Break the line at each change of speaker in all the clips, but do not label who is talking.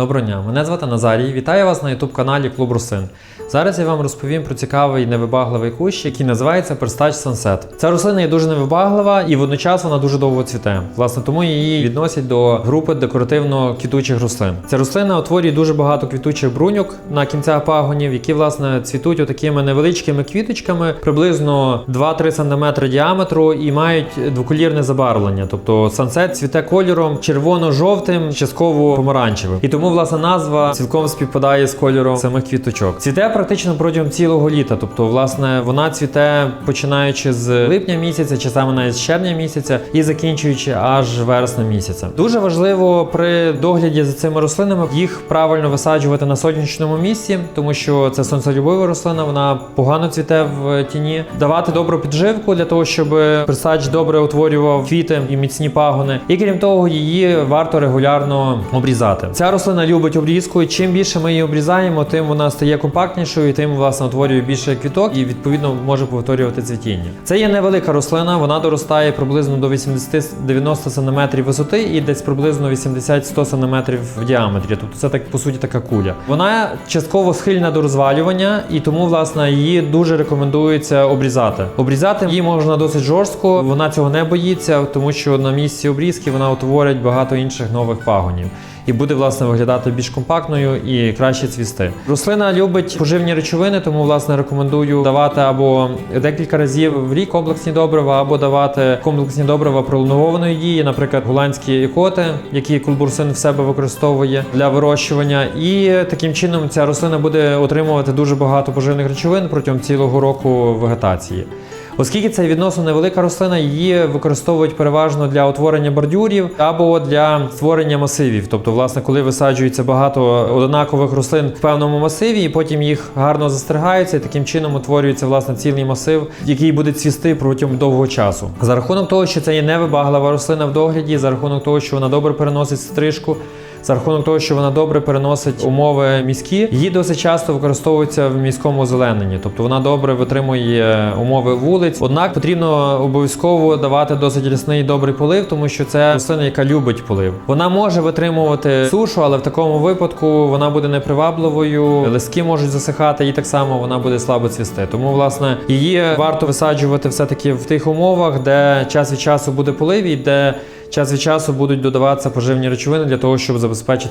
Доброго дня, мене звати Назарій. Вітаю вас на youtube каналі Клуб Русин. Зараз я вам розповім про цікавий невибагливий кущ, який називається Перстач Sunset. Ця рослина є дуже невибаглива і водночас вона дуже довго цвіте. Власне, тому її відносять до групи декоративно-квітучих рослин. Ця рослина утворює дуже багато квітучих бруньок на кінцях пагонів, які власне цвітуть отакими невеличкими квіточками, приблизно 2-3 см діаметру і мають двоколірне забарвлення. Тобто Sunset цвіте кольором червоно-жовтим, частково помаранчевим. І тому власне назва цілком співпадає з кольором самих квіточок. Цвіте практично протягом цілого літа. Тобто, власне, вона цвіте починаючи з липня місяця, чи саме навіть з червня місяця, і закінчуючи аж вересня місяця. Дуже важливо при догляді за цими рослинами їх правильно висаджувати на сонячному місці, тому що це сонцелюбива рослина, вона погано цвіте в тіні. Давати добру підживку для того, щоб присадч добре утворював квіти і міцні пагони. І крім того, її варто регулярно обрізати. Ця рослина любить обрізку, і чим більше ми її обрізаємо, тим вона стає компактнішою, і тим власне утворює більше квіток і відповідно може повторювати цвітіння. Це є невелика рослина, вона доростає приблизно до 80-90 см висоти і десь приблизно 80-100 см в діаметрі. Тобто це так по суті така куля. Вона частково схильна до розвалювання, і тому власне її дуже рекомендується обрізати. Обрізати її можна досить жорстко. Вона цього не боїться, тому що на місці обрізки вона утворить багато інших нових пагонів. І буде власне виглядати більш компактною і краще цвісти. Рослина любить поживні речовини, тому власне рекомендую давати або декілька разів в рік комплексні добрива, або давати комплексні добрива пролонгованої дії, наприклад, голландські ікоти, які кулбурсин в себе використовує для вирощування. І таким чином ця рослина буде отримувати дуже багато поживних речовин протягом цілого року вегетації. Оскільки це відносно невелика рослина, її використовують переважно для утворення бордюрів або для створення масивів. Тобто, власне, коли висаджується багато однакових рослин в певному масиві, і потім їх гарно застригаються, і таким чином утворюється власне цілий масив, який буде цвісти протягом довгого часу. За рахунок того, що це є невибаглива рослина в догляді, за рахунок того, що вона добре переносить стрижку. За рахунок того, що вона добре переносить умови міські, її досить часто використовується в міському озелененні, тобто вона добре витримує умови вулиць. Однак потрібно обов'язково давати досить рясний добрий полив, тому що це рослина, яка любить полив. Вона може витримувати сушу, але в такому випадку вона буде непривабливою, листки можуть засихати, і так само вона буде слабо цвісти. Тому, власне, її варто висаджувати все-таки в тих умовах, де час від часу буде полив і де час від часу будуть додаватися поживні речовини для того, щоб забезпечити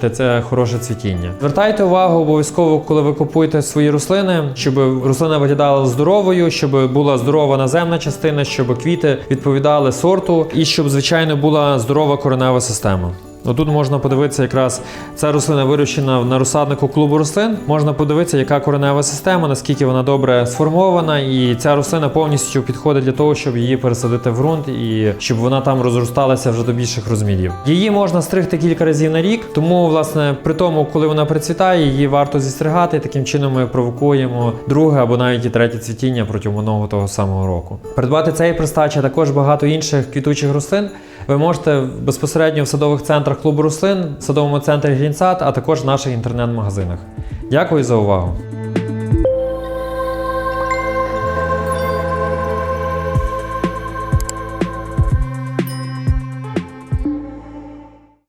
це хороше цвітіння. Звертайте увагу обов'язково, коли ви купуєте свої рослини, щоб рослина виглядала здоровою, щоб була здорова наземна частина, щоб квіти відповідали сорту, і щоб, звичайно, була здорова коренева система. Отут можна подивитися, якраз ця рослина вирощена на розсаднику клубу рослин. Можна подивитися, яка коренева система, наскільки вона добре сформована, і ця рослина повністю підходить для того, щоб її пересадити в ґрунт і щоб вона там розросталася вже до більших розмірів. Її можна стригти кілька разів на рік, тому власне при тому, коли вона процвітає, її варто зістригати. і Таким чином ми провокуємо друге або навіть і третє цвітіння протягом одного того самого року. Придбати цей пристач, а також багато інших квітучих рослин. Ви можете безпосередньо в садових центрах клубу рослин, садовому центрі Грінсад, а також в наших інтернет-магазинах. Дякую за увагу!